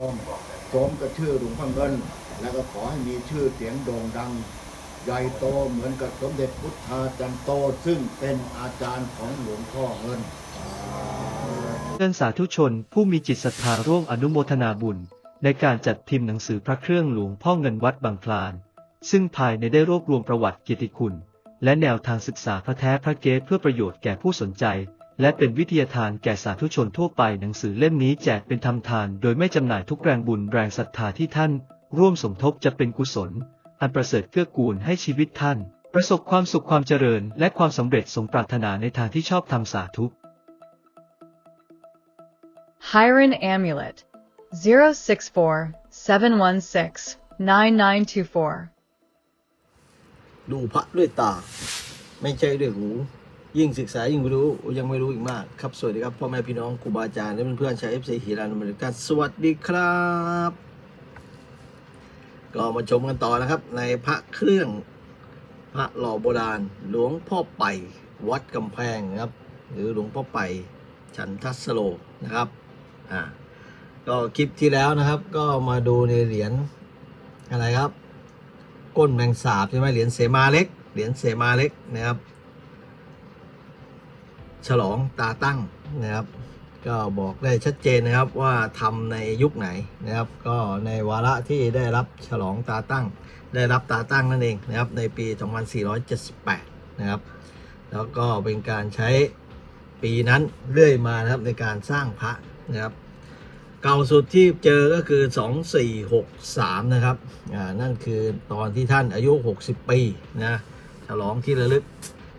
สมกับชื่อหลวงพ่อเงิน แล้วก็ขอให้มีชื่อเสียงโด่งดัง ใหญ่โตเหมือนกับสมเด็จพุทธาจันโต ซึ่งเป็นอาจารย์ของหลวงพ่อเงินเชิญสาธุชนผู้มีจิตศรัทธาร่วมอนุโมทนาบุญ ในการจัดพิมพ์หนังสือพระเครื่องหลวงพ่อเงินวัดบางคลาน ซึ่งภายในได้รวบรวมประวัติเกียรติคุณ และแนวทางศึกษาพระแท้พระเกศเพื่อประโยชน์แก่ผู้สนใจ และเป็นวิทยาทานแก่สาธุชนทั่วไปหนังสือเล่มนี้แจกเป็นทำทาน โดยไม่จำหน่ายทุกแรงบุญแรงศรัทธาที่ท่าน ร่วมสมทบจะเป็นกุศล อันประเสริฐเกื้อกูลให้ชีวิตท่าน ประสบความสุขความเจริญ และความสำเร็จสมปรารถนาในทางที่ชอบทำสาธุ Hiron Amulet 064 716 9924. ดูพระด้วยตา ไม่ใช่ด้วยหู ยิ่งศึกษายิ่งรู้ยังไม่รู้อีกมากครับสวัสดีครับพ่อแม่พี่น้องครูบาอาจารย์และเพื่อนๆชาวเอฟซีฮีรานอเมริกันสวัสดีครับ ก็มาชมกันต่อนะครับ ในพระเครื่องพระหล่อโบราณ หลวงพ่อไปวัดกำแพงนะครับ หรือหลวงพ่อไปฉันทัสโลนะครับอ่าก็คลิปที่แล้วนะครับ ก็มาดูในเหรียญอะไรครับ ก้นแมงสาบใช่ไหมเหรียญเสมาเล็กเหรียญเสมาเล็กนะครับ ฉลองตาตั้งนะครับ ก็บอกได้ชัดเจนนะครับว่าทำในยุคไหนนะครับ ก็ในวาระที่ได้รับฉลองตาตั้ง ได้รับตาตั้งนั่นเองนะครับ ในปี 2478 นะครับ แล้วก็เป็นการใช้ปีนั้นเรื่อยมานะครับในการสร้างพระนะครับเก่าสุดที่เจอก็คือ 2463 นะครับ อ่า นั่นคือตอนที่ท่านอายุ 60 ปีนะ ฉลองที่ระลึก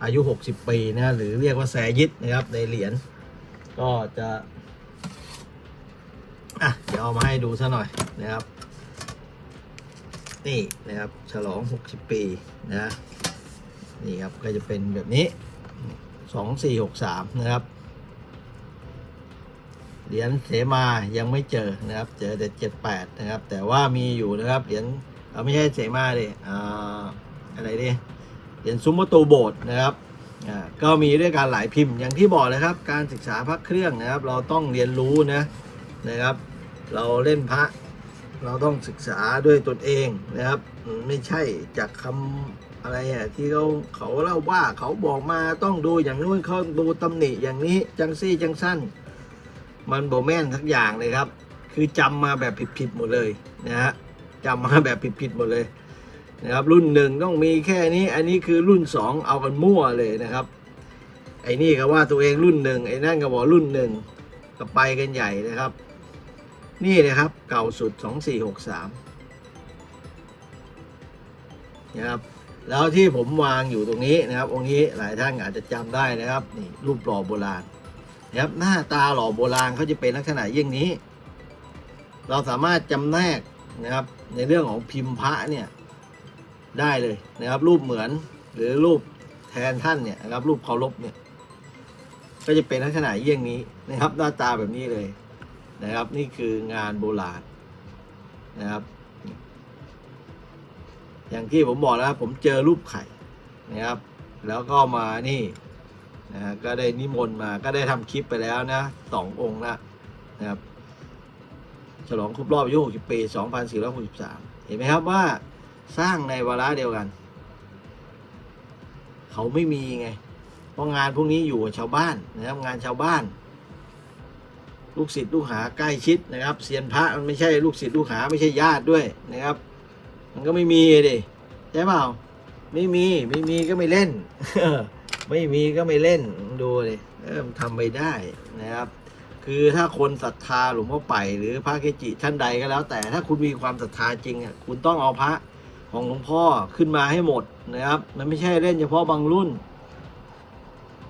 อายุ 60 ปีนะหรือเรียกว่าแสยิดนะครับในเหรียญก็จะอะเดี๋ยวเอามาให้ดูซะหน่อยนะครับ นี่นะครับฉลอง 60 ปีนะนี่ครับก็จะเป็นแบบนี้ 2463 นะครับเหรียญเสมายังไม่เจอนะครับ เจอแต่เจ็ดแปดนะครับ แต่ว่ามีอยู่นะครับเหรียญเอ่อไม่ใช่เสมาดิอ่าอะไรดิ เหรียญซุ้มประตูโบสถ์นะครับก็มีด้วยการหลายพิมพ์อย่างที่บอกเลยครับ การศึกษาพระเครื่องนะครับ เราต้องเรียนรู้นะนะครับ เราเล่นพระ เราต้องศึกษาด้วยตนเองนะครับ ไม่ใช่จากคำอะไรอะที่เขาเขาเล่าว่าเขาบอกมาต้องดูอย่างนู้นเขาดูตำหนิอย่างนี้จังซี่จังสั้น มันโบแม่นทักอย่างเลยครับ คือจำมาแบบผิดๆหมดเลยนะฮะจำมาแบบผิดๆหมดเลย นะครับรุ่นหนึ่งต้องมีแค่นี้ อันนี้คือรุ่นสองเอากันมั่วเลยนะครับ ไอ้นี่ก็ว่าตัวเองรุ่นหนึ่งไอ้นั่นก็บอกรุ่นหนึ่งก็ไปกันใหญ่นะครับ นี่นะครับเก่าสุด 2463นะครับแล้วที่ผมวางอยู่ตรงนี้นะครับ องค์นี้หลายท่านอาจจะจำได้นะครับนี่รูปหล่อโบราณนะครับหน้าตาหล่อโบราณเขาจะเป็นลักษณะยี่งนี้ เราสามารถจำแนกนะครับในเรื่องของพิมพ์พระเนี่ย ได้เลยนะครับ รูปเหมือนหรือรูปแทนท่านเนี่ยนะครับรูปเคารพเนี่ย ก็จะเป็นลักษณะเยี่ยงนี้นะครับ หน้าตาแบบนี้เลยนะครับ นี่คืองานโบราณนะครับ อย่างที่ผมบอกแล้วครับ ผมเจอรูปไข่นะครับ แล้วก็มานี่นะก็ได้นิมนต์มาก็ได้ทำคลิปไปแล้วนะสององค์ละนะครับ ฉลองครบรอบอายุ60 ปี 2463 เห็นไหมครับว่า สร้างในวาระเดียวกัน เขาไม่มีไง เพราะงานพวกนี้อยู่กับชาวบ้านนะครับ งานชาวบ้าน ลูกศิษย์ลูกหาใกล้ชิดนะครับเซียนพระมันไม่ใช่ลูกศิษย์ลูกหาไม่ใช่ญาติด้วยนะครับ มันก็ไม่มีดิใช่เปล่าไม่มีไม่มีก็ไม่เล่นไม่มีก็ไม่เล่นดูเลยเออทำไปได้นะครับ คือถ้าคนศรัทธาหลวงพ่อไปหรือพระเกจิท่านใดก็แล้ว แต่ถ้าคุณมีความศรัทธาจริงอะคุณต้องเอาพระ ของหลวงพ่อขึ้นมาให้หมดนะครับ มันไม่ใช่เล่นเฉพาะบางรุ่น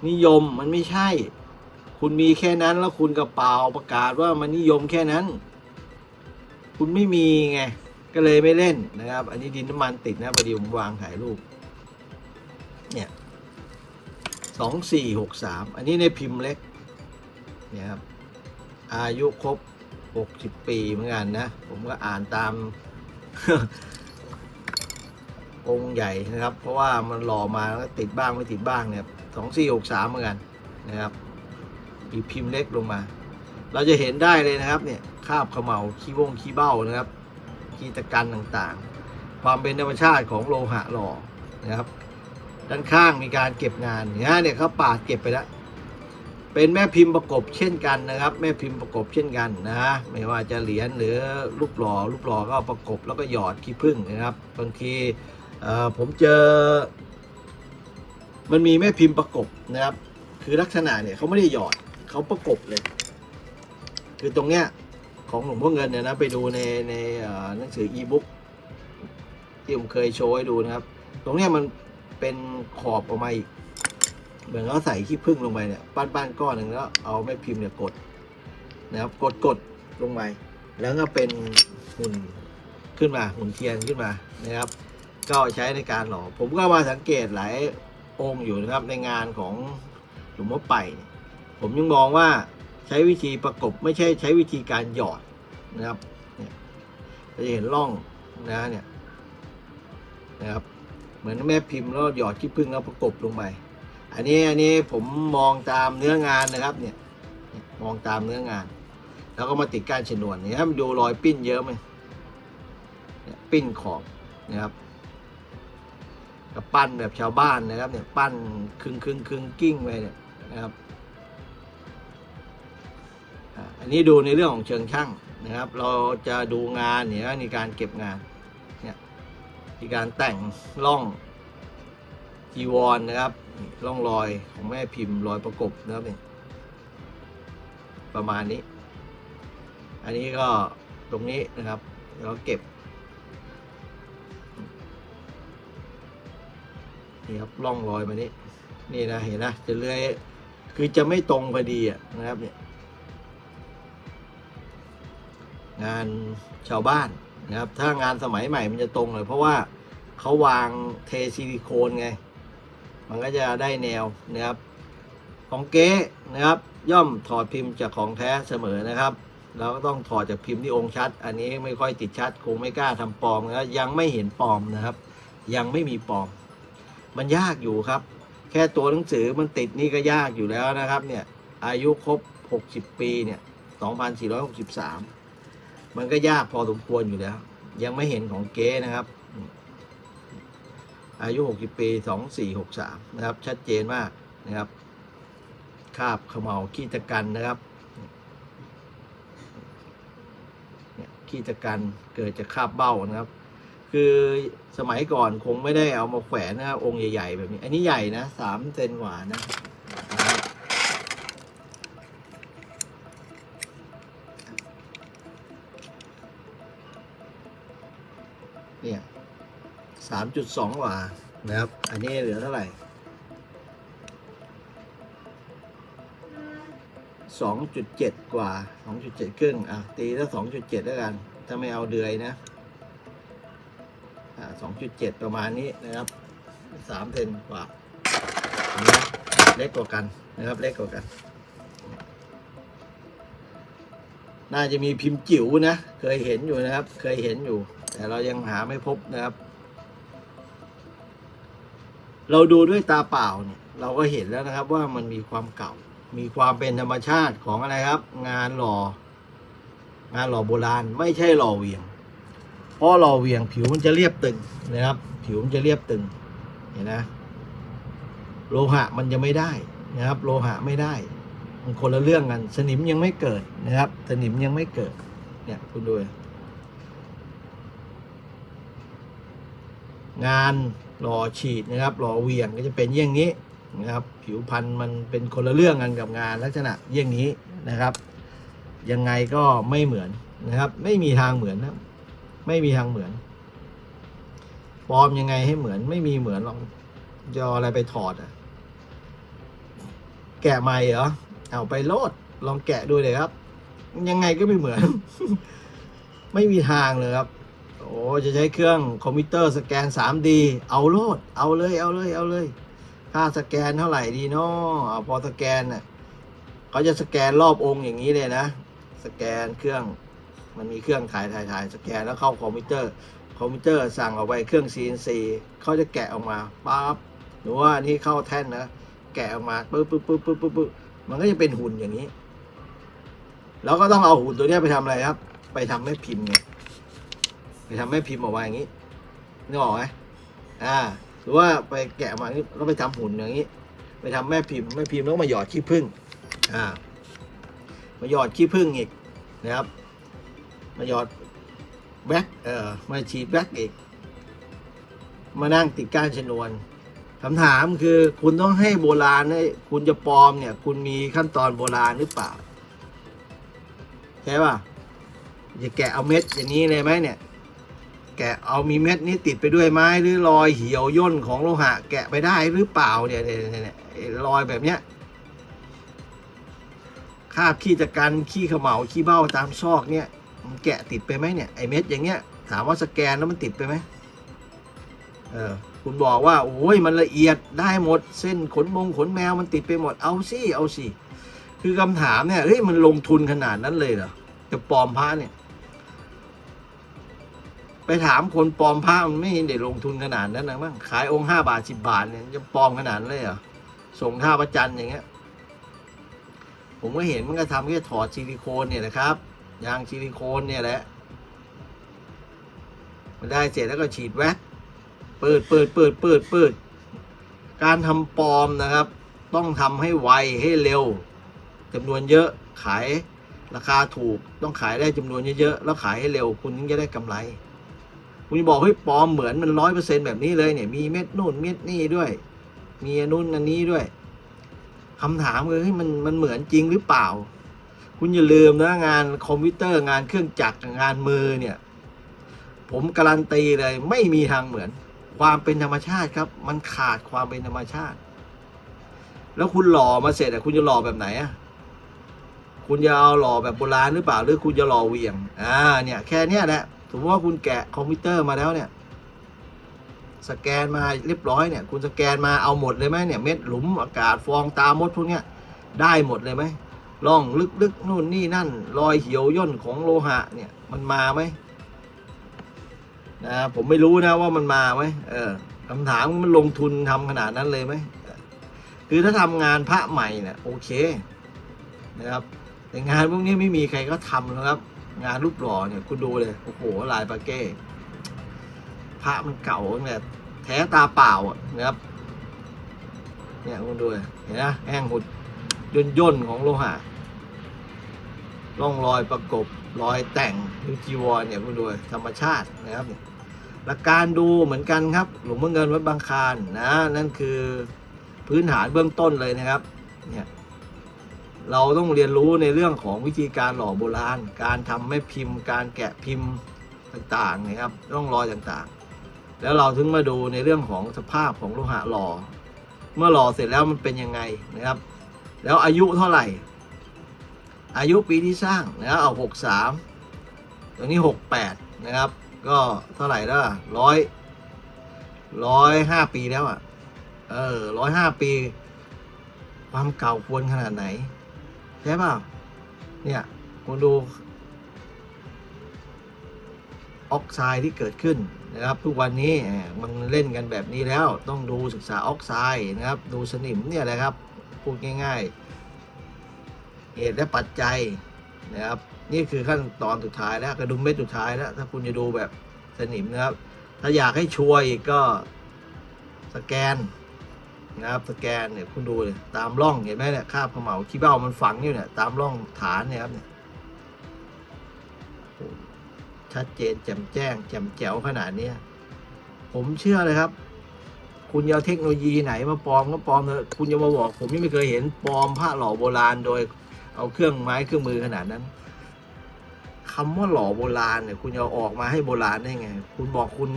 นิยมมันไม่ใช่ คุณมีแค่นั้นแล้วคุณกระเป๋าประกาศว่ามันนิยมแค่นั้น คุณไม่มีไงก็เลยไม่เล่นนะครับ อันนี้ดินน้ำมันติดนะพอดีผมวางถ่ายรูป เนี่ยสองสี่หกสามอันนี้ในพิมพ์เล็กเนี่ยครับอายุครบหกสิบปีเหมือนกันนะ ผมก็อ่านตาม องค์ใหญ่นะครับ เพราะว่ามันหล่อมาแล้วก็ติดบ้างไม่ติดบ้างเนี่ยสองสี่หกสามเหมือนกันนะครับมีพิมพ์เล็กลงมา เราจะเห็นได้เลยนะครับเนี่ยคาบเขมเหลาขี้วงขี้เบ้านะครับขี้ตะกันต่างๆ ความเป็นธรรมชาติของโลหะหล่อนะครับ ด้านข้างมีการเก็บงานเนี่ยเนี่ยเขาปาดเก็บไปแล้วเป็นแม่พิมพ์ประกบเช่นกันนะครับ แม่พิมพ์ประกบเช่นกันนะไม่ว่าจะเหรียญหรือรูปหล่อรูปหล่อก็ประกบแล้วก็หยอดขี้ผึ้งนะครับ บางที ผมเจอ มันมีแม่พิมพ์ประกบนะครับ คือลักษณะเนี่ยเขาไม่ได้หยอดเขาประกบเลย คือตรงเนี้ยของหลวงพ่อเงินเนี่ยนะไปดูในในหนังสืออีบุ๊กที่ผมเคยโชว์ให้ดูนะครับ ตรงเนี้ยมันเป็นขอบออกมาอีกเหมือนเขาใส่ขี้ผึ้งลงไปเนี่ยปั้นปั้นก้อนหนึ่งแล้วเอาแม่พิมพ์เนี่ยกดนะครับกดกดลงไปแล้วก็เป็นหุ่นขึ้นมาหุ่นเทียนขึ้นมานะครับ ก็ใช้ในการหล่อผมก็มาสังเกตหลายองค์อยู่นะครับในงานของหลวงพ่อไปเนี่ยผมยังมองว่าใช้วิธีประกบไม่ใช่ใช้วิธีการหยอดนะครับเนี่ยจะเห็นร่องนะเนี่ยนะครับเหมือนแม่พิมพ์แล้วหยอดขี้ผึ้งแล้วประกบลงไป อันนี้อันนี้ผมมองตามเนื้องานนะครับเนี่ยมองตามเนื้องาน แล้วก็มาติดการฉนวนเนี่ยมันดูรอยปิ้นเยอะไหมปิ้นขอบนะครับ กับปั้นแบบชาวบ้านนะครับเนี่ยปั้นครึ่งครึ่งครึ่งกิ้งไปเนี่ยนะครับอันนี้ดูในเรื่องของเชิงช่างนะครับ เราจะดูงานเนี่ยในการเก็บงานเนี่ยมีการแต่งร่องจีวรนนะครับนี่ร่องรอยของแม่พิมพ์รอยประกบนะครับนี่ประมาณนี้ อันนี้ก็ตรงนี้นะครับเราเก็บ นี่ครับร่องรอยมานี้นี่นะเห็นนะจะเลื้อยคือจะไม่ตรงพอดีอะนะครับเนี่ยงานชาวบ้านนะครับ ถ้างานสมัยใหม่มันจะตรงเลยเพราะว่าเขาวางเทซิลิโคนไง มันก็จะได้แนวนะครับ ของเก๊นะครับ ย่อมถอดพิมพ์จากของแท้เสมอนะครับเราก็ต้องถอดจากพิมพ์ที่องค์ชัด อันนี้ไม่ค่อยติดชัด คงไม่กล้าทำปลอมนะยังไม่เห็นปลอมนะครับ ยังไม่มีปลอม มันยากอยู่ครับ แค่ตัวหนังสือมันติดนี่ก็ยากอยู่แล้วนะครับเนี่ยอายุครบ 60 ปีเนี่ย2463 มันก็ยากพอสมควรอยู่แล้ว ยังไม่เห็นของเก๊นะครับ อายุ 60 ปี 2463 นะครับ ชัดเจนมากนะครับ คาบเขมเหลาขี้ตะกันนะครับขี้ตะกันเกิดจากคาบเบ้านะครับ คือสมัยก่อนคงไม่ได้เอามาแขวนนะครับองค์ใหญ่ ๆ แบบนี้ อันนี้ใหญ่นะสามเซนกว่านะ เนี่ยสามจุดสองกว่านะครับ อันนี้เหลือเท่าไหร่สองจุดเจ็ดกว่าสองจุดเจ็ดครึ่งอะตีแล้วสองจุดเจ็ดแล้วกัน ถ้าไม่เอาเดือยนะ สองจุดเจ็ดประมาณนี้นะครับสามเซนกว่าเล็กกว่ากันนะครับ เล็กกว่ากัน น่าจะมีพิมพ์จิ๋วนะ เคยเห็นอยู่นะครับ เคยเห็นอยู่ แต่เรายังหาไม่พบนะครับ เราดูด้วยตาเปล่าเนี่ย เราก็เห็นแล้วนะครับว่ามันมีความเก่า มีความเป็นธรรมชาติของอะไรครับ งานหล่อ งานหล่อโบราณ ไม่ใช่หล่อเวียง เพราะหล่อเวียงผิวมันจะเรียบตึงนะครับ ผิวมันจะเรียบตึงเห็นนะโลหะมันจะไม่ได้นะครับ โลหะไม่ได้มันคนละเรื่องกัน สนิมยังไม่เกิดนะครับ สนิมยังไม่เกิด เนี่ยคุณดูงานหล่อฉีดนะครับหล่อเวียงก็จะเป็นเยี่ยงนี้นะครับ ผิวพันธุ์มันเป็นคนละเรื่องกันกับงานลักษณะเยี่ยงนี้นะครับ ยังไงก็ไม่เหมือนนะครับ ไม่มีทางเหมือนนะ ไม่มีทางเหมือนปลอมยังไงให้เหมือน ไม่มีเหมือนหรอกจะออะไรไปถอดอะ แกะใหม่เหรอเอาไปโลดลองแกะดูเลยครับ ยังไงก็ไม่เหมือน ไม่มีทางเลยครับ โอ้จะใช้เครื่องคอมพิวเตอร์สแกน 3D เอาโลด เอาเลยเอาเลยเอาเลยค่าสแกนเท่าไหร่ดีเนาะพอสแกนน่ะเขาจะสแกนรอบองค์อย่างนี้เลยนะ สแกนเครื่อง มันมีเครื่องถ่ายถ่ายถ่ายสแกนแล้วเข้าคอมพิวเตอร์ คอมพิวเตอร์สั่งออกไปเครื่อง CNC เขาจะแกะออกมาปั๊บหรือว่านี่เข้าแท่นนะแกะออกมาปึ๊บปึ๊บปึ๊บปึ๊บปึ๊บมันก็จะเป็นหุ่นอย่างนี้ แล้วก็ต้องเอาหุ่นตัวนี้ไปทำอะไรครับ ไปทำแม่พิมพ์ไงไปทำแม่พิมพ์ออกมาอย่างนี้นึกออกไหมอ่า หรือว่าไปแกะมาอย่างนี้แล้วไปทำหุ่นอย่างนี้ ไปทำแม่พิมพ์แม่พิมพ์แล้วมาหยอดขี้ผึ้งอ่ามาหยอดขี้ผึ้งอีกนะครับ มาหยอดแบ็กเอ่อมาฉีดแบ็กอีก มานั่งติดก้านชนวนคำถามคือคุณต้องให้โบราณให้คุณจะปลอมเนี่ย คุณมีขั้นตอนโบราณหรือเปล่า ใช่ป่ะจะแกะเอาเม็ดอย่างนี้เลยไหมเนี่ย แกะเอามีเม็ดนี้ติดไปด้วยไหมหรือรอยเหี่ยวย่นของโลหะ แกะไปได้หรือเปล่าเนี่ยเนี่ยเนี่ยรอยแบบเนี้ยคาบขี้ตะกันขี้เขมเหลาขี้เบ้าตามซอกเนี่ย มันแกะติดไปไหมเนี่ยไอเม็ดอย่างเงี้ยถามว่าสแกนแล้วมันติดไปไหมเออคุณบอกว่าโอ้ยมันละเอียดได้หมดเส้นขนมงขนแมวมันติดไปหมดเอาสิเอาสิคือคำถามเนี่ยเฮ้ยมันลงทุนขนาดนั้นเลยเหรอจะปลอมพระเนี่ย ไปถามคนปลอมพระมันไม่เห็นได้ลงทุนขนาดนั้นนะมั้งขายองค์ห้าบาทสิบาทเนี่ยจะปลอมขนาดนั้นเลยเหรอส่งท่าประจันอย่างเงี้ย ผมก็เห็นมันก็ทำแค่ถอดซิลิโคนเนี่ยนะครับ ยางซิลิโคนเนี่ยแหละมันได้เสร็จแล้วก็ฉีดแว็กเปิดเปิดเปิดเปิดเปิดการทำปลอมนะครับ ต้องทำให้ไวให้เร็วจำนวนเยอะขายราคาถูกต้องขายได้จำนวนเยอะๆแล้วขายให้เร็วคุณถึงจะได้กำไร คุณจะบอกเฮ้ยปลอมเหมือนมันร้อยเปอร์เซ็นต์แบบนี้เลยเนี่ยมีเม็ดนู่นเม็ดนี่ด้วย มีอันนู่นอันนี้ด้วยคำถามคือเฮ้ยมันมันเหมือนจริงหรือเปล่า คุณอย่าลืมนะงานคอมพิวเตอร์งานเครื่องจักรงานมือเนี่ย ผมการันตีเลยไม่มีทางเหมือน ความเป็นธรรมชาติครับ มันขาดความเป็นธรรมชาติ แล้วคุณหล่อมาเสร็จอะคุณจะหล่อแบบไหนอะคุณจะเอาหล่อแบบโบราณหรือเปล่าหรือคุณจะหล่อเวียงอ่าเนี่ยแค่เนี้ยแหละสมมติว่าคุณแกะคอมพิวเตอร์มาแล้วเนี่ย สแกนมาเรียบร้อยเนี่ย คุณสแกนมาเอาหมดเลยไหมเนี่ยเม็ดหลุมอากาศฟองตามดพวกเนี้ยได้หมดเลยไหม ร่องลึกๆนู่นนี่นั่น รอยเหี่ยวย่นของโลหะเนี่ย มันมาไหมนะผมไม่รู้นะว่ามันมาไหมเออคำถามมันลงทุนทำขนาดนั้นเลยไหมคือถ้าทำงานพระใหม่เนี่ยโอเคนะครับแต่งานพวกนี้ไม่มีใครก็ทำนะครับ งานรูปหล่อเนี่ยคุณดูเลยโอ้โหลายปาเก้พระมันเก่าตั้งแต่แท้ตาเปล่าอะนะครับ เนี่ยคุณดูเลยเห็นนะแห้งหุดย่นย่นๆของโลหะ ร่องรอยประกบรอยแต่งดูจีวรเนี่ยคุณดูเลยธรรมชาตินะครับหลักการดูเหมือนกันครับ หลวงพ่อเงินวัดบางคานนะนั่นคือพื้นฐานเบื้องต้นเลยนะครับเนี่ยเราต้องเรียนรู้ในเรื่องของวิธีการหล่อโบราณ การทำแม่พิมพ์ การแกะพิมพ์ต่างๆนะครับร่องรอยต่างๆ แล้วเราถึงมาดูในเรื่องของสภาพของโลหะหล่อ เมื่อหล่อเสร็จแล้วมันเป็นยังไงนะครับ แล้วอายุเท่าไหร่ อายุปีที่สร้างนะครับเอาหกสามตรงนี้หกแปดนะครับ ก็เท่าไหร่แล้วร้อยร้อยห้าปีแล้วอะ เออร้อยห้าปี ความเก่าควรขนาดไหน ใช่เปล่า เนี่ยคุณดู ออกไซด์ที่เกิดขึ้นนะครับ ทุกวันนี้มมันเล่นกันแบบนี้แล้วต้องดูศึกษาออกไซด์นะครับ ดูสนิมเนี่ยแหละครับ พูดง่าย ๆ เหตุและปัจจัยนะครับ นี่คือขั้นตอนสุดท้ายแล้วกระดุมเม็ดสุดท้ายแล้ว ถ้าคุณจะดูแบบสนิมนะครับ ถ้าอยากให้ชัวร์อีกก็สแกนนะครับสแกนเนี่ยคุณดูเลยตามร่องเห็นไหมเนี่ยคาบขมเหลาขี้เบ้ามันฝังอยู่เนี่ยตามร่องฐานเนี่ยครับเนี่ยชัดเจนแจ่มแจ้งแจ่มแจ๋วขนาดเนี้ยผมเชื่อเลยครับ คุณจะเอาเทคโนโลยีไหนมาปลอมก็ปลอมเถอะคุณจะมาบอก ผมยังไม่เคยเห็นปลอมผ้าหล่อโบราณโดย เอาเครื่องไม้เครื่องมือขนาดนั้นคำว่าหล่อโบราณเนี่ย คุณจะเอาออกมาให้โบราณได้ไง คุณบอกคุณ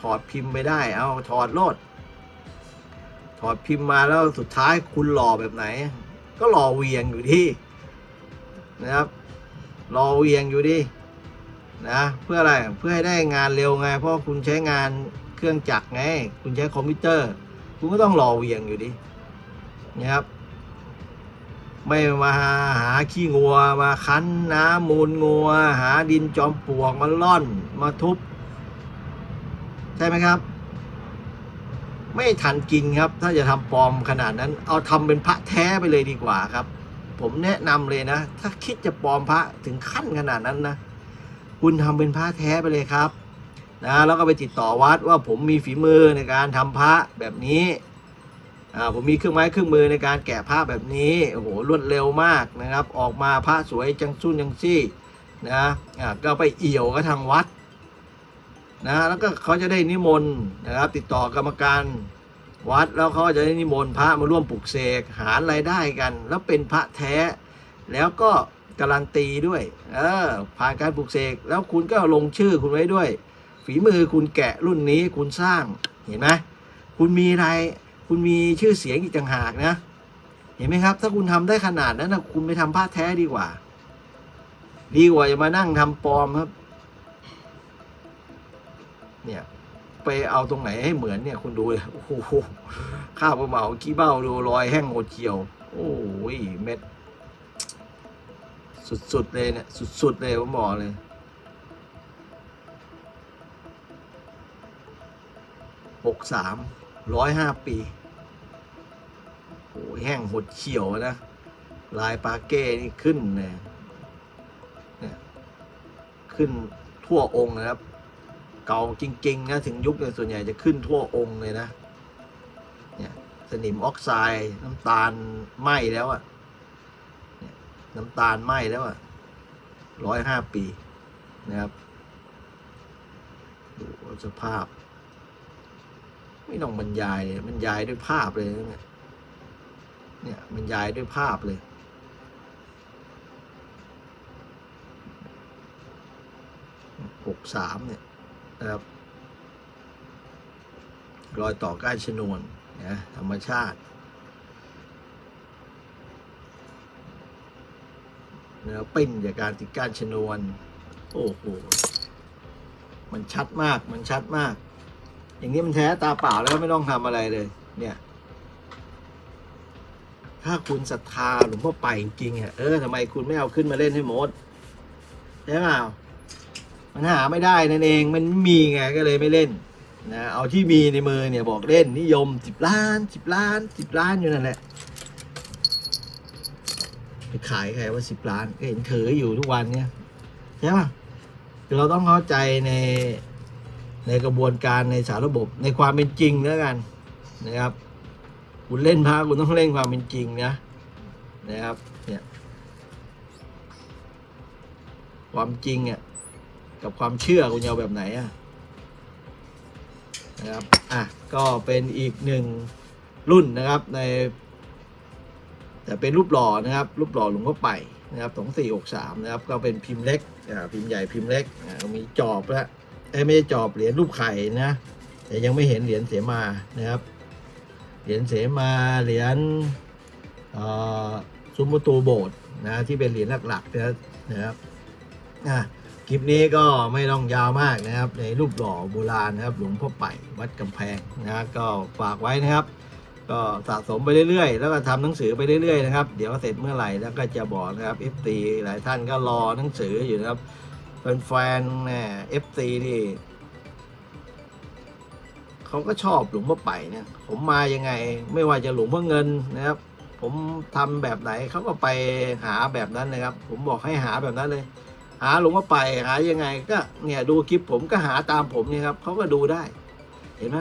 ถอดพิมพ์ไม่ได้ เอาถอดโลด ถอดพิมพ์มาแล้วสุดท้ายคุณหล่อแบบไหน ก็หล่อเวียงอยู่ที่นะครับหล่อเวียงอยู่ดีนะ เพื่ออะไรเพื่อให้ได้งานเร็วไง เพราะคุณใช้งานเครื่องจักรไง คุณใช้คอมพิวเตอร์ คุณก็ต้องหล่อเวียงอยู่ดีนะครับ ไม่มาหาขี้งัว มาคั้นน้ำมูลงัว หาดินจอมปลวกมาล่อนมาทุบ ใช่ไหมครับ ไม่ทันกินครับ ถ้าจะทำปลอมขนาดนั้น เอาทำเป็นพระแท้ไปเลยดีกว่าครับ ผมแนะนำเลยนะ ถ้าคิดจะปลอมพระถึงขั้นขนาดนั้นนะ คุณทำเป็นพระแท้ไปเลยครับนะแล้วก็ไปติดต่อวัดว่าผมมีฝีมือในการทำพระแบบนี้ ผมมีเครื่องไม้เครื่องมือในการแกะผ้าแบบนี้โอ้โหรวดเร็วมากนะครับ ออกมาพระสวยจังซุ่นจังซี่นะอ่าก็ไปเอี่ยวกับทางวัดนะแล้วก็เขาจะได้นิมนต์นะครับ ติดต่อกรรมการวัดแล้วเขาจะได้นิมนต์พระมาร่วมปลุกเสกหารายได้กัน แล้วเป็นพระแท้ แล้วก็การันตีด้วยเออผ่านการปลุกเสกแล้วคุณก็ลงชื่อคุณไว้ด้วย ฝีมือคุณแกะรุ่นนี้คุณสร้างเห็นไหมคุณมีอะไร คุณมีชื่อเสียงอีกต่างหากนะ เห็นไหมครับ ถ้าคุณทำได้ขนาดนั้นนะคุณไปทำผ้าแท้ดีกว่า ดีกว่าจะมานั่งทำปลอมครับ เนี่ยไปเอาตรงไหนให้เหมือนเนี่ย คุณดูเลยโอ้โหข้าวเหมาขี้เบ้าดูรอยแห้งโหดเขียว โอ้ยเม็ด สุดๆเลยเนี่ย สุดๆเลยผมบอกเลยหกสามร้อยห้าปี โอ้แห้งหดเขียวนะ ลายปาเก้นี่ขึ้นเนี่ยเนี่ยขึ้นทั่วองค์นะครับ เก่าจริงๆนะถึงยุคเนี่ยส่วนใหญ่จะขึ้นทั่วองค์เลยนะเนี่ยสนิมออกไซด์น้ำตาลไหม้แล้วอะเนี่ยน้ำตาลไหม้แล้วอะร้อยห้าปีนะครับดูสภาพ ไม่ต้องบรรยายเลยบรรยายด้วยภาพเลยนะ เนี่ยเนี่ยบรรยายด้วยภาพเลย หกสามเนี่ยนะครับรอยต่อก้านชนวนนะธรรมชาติเนื้อปิ้นจากการติดก้านชนวน โอ้โห มันชัดมาก มันชัดมาก อย่างนี้มันแท้ตาเปล่าแล้วไม่ต้องทำอะไรเลย เนี่ย ถ้าคุณศรัทธาหลวงพ่อไปจริงอะเออทำไมคุณไม่เอาขึ้นมาเล่นให้หมดใช่เปล่ามันหาไม่ได้นั่นเองมันม่มีไงก็เลยไม่เล่นนะเอาที่มีในมือเนี่ยบอกเล่นนิยมสิบล้านสิบล้านสิบล้านอยู่นั่นแหละไปขายใครว่าสิบล้านก็เห็นเถออยู่ทุกวันเนี่ยใช่ป่ะคือเราต้องเข้าใจในในกระบวนการในสารระบบในความเป็นจริงแล้วกันนะครับ คุณเล่นพระคุณต้องเล่นความเป็นจริงนะนะครับ เนี่ยความจริงอะกับความเชื่อคุณจะเอาแบบไหนอะนะครับอะก็เป็นอีกหนึ่งรุ่นนะครับใน แต่เป็นรูปหล่อนะครับ รูปหล่อหลวงพ่อไปนะครับสองสี่หกสามนะครับ ก็เป็นพิมพ์เล็กอ่าพิมพ์ใหญ่พิมพ์เล็กอ่ามีจอบแล้วเอ้ไม่ใช่จอบเหรียญรูปไข่นะแต่ยังไม่เห็นเหรียญเสมานะครับ เหรียญเสมาเหรียญซุ้มประตูโบสถ์นะที่เป็นเหรียญหลักๆนะครับอะคลิปนี้ก็ไม่ต้องยาวมากนะครับ ในรูปหล่อโบราณนะครับ หลวงพ่อไปวัดกำแพงนะก็ฝากไว้นะครับ ก็สะสมไปเรื่อยๆ แล้วก็ทำหนังสือไปเรื่อยๆนะครับเดี๋ยวเสร็จเมื่อไหร่แล้วก็จะบอกนะครับ FT หลายท่านก็รอหนังสืออยู่นะครับเป็นแฟนๆเนี่ย FT นี่ เขาก็ชอบหลวงพ่อไปเนี่ย ผมมายังไง ไม่ว่าจะหลวงพ่อเงินนะครับ ผมทำแบบไหนเขาก็ไปหาแบบนั้นนะครับ ผมบอกให้หาแบบนั้นเลย หาหลวงพ่อไปหายังไง ก็เนี่ยดูคลิปผมก็หาตามผมเนี่ยครับเขาก็ดูได้ เห็นไหม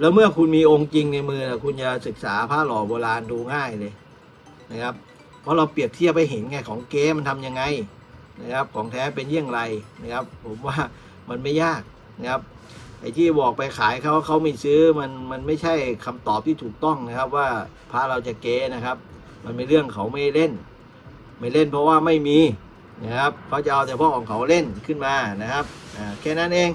แล้วเมื่อคุณมีองค์จริงในมือนะคุณจะศึกษาพระหล่อโบราณดูง่ายเลยนะครับ เพราะเราเปรียบเทียบไปเห็นไงของเก๊มันทำยังไงนะครับ ของแท้เป็นเยี่ยงไรนะครับ ผมว่ามันไม่ยากนะครับ ไอ้ที่บอกไปขายเขาเขาไม่ซื้อมันมันไม่ใช่คำตอบที่ถูกต้องนะครับ ว่าพระเราจะเก๊นะครับ มันเป็นเรื่องเขาไม่เล่น ไม่เล่นเพราะว่าไม่มีนะครับเขาจะเอาแต่พวกของเขาเล่นขึ้นมานะครับแค่นั้นเอง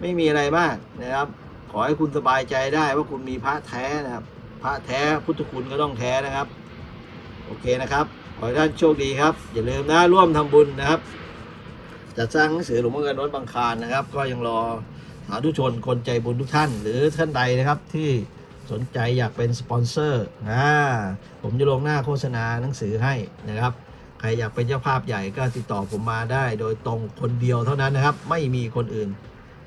ไม่มีอะไรมากนะครับ ขอให้คุณสบายใจได้ว่าคุณมีพระแท้นะครับ พระแท้พุทธคุณก็ต้องแท้นะครับ โอเคนะครับขอให้ท่านโชคดีครับ อย่าลืมนะร่วมทำบุญนะครับจัดสร้างหนังสือหลวงพ่อเงินวัดบางคานนะครับ ก็ยังรอ สาธุชนคนใจบุญทุกท่าน หรือท่านใดนะครับที่สนใจอยากเป็นสปอนเซอร์นะผมจะลงหน้าโฆษณาหนังสือให้นะครับ ใครอยากเป็นเจ้าภาพใหญ่ก็ติดต่อผมมาได้ โดยตรงคนเดียวเท่านั้นนะครับ ไม่มีคนอื่น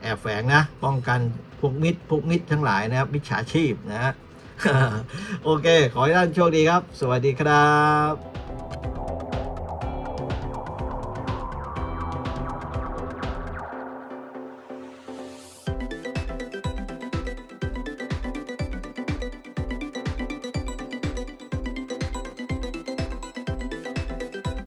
แอบแฝงนะ ป้องกันพวกมิตรพวกมิตรทั้งหลายนะครับมิจฉาชีพนะฮะโอเค ขอให้ท่านโชคดีครับ สวัสดีครับ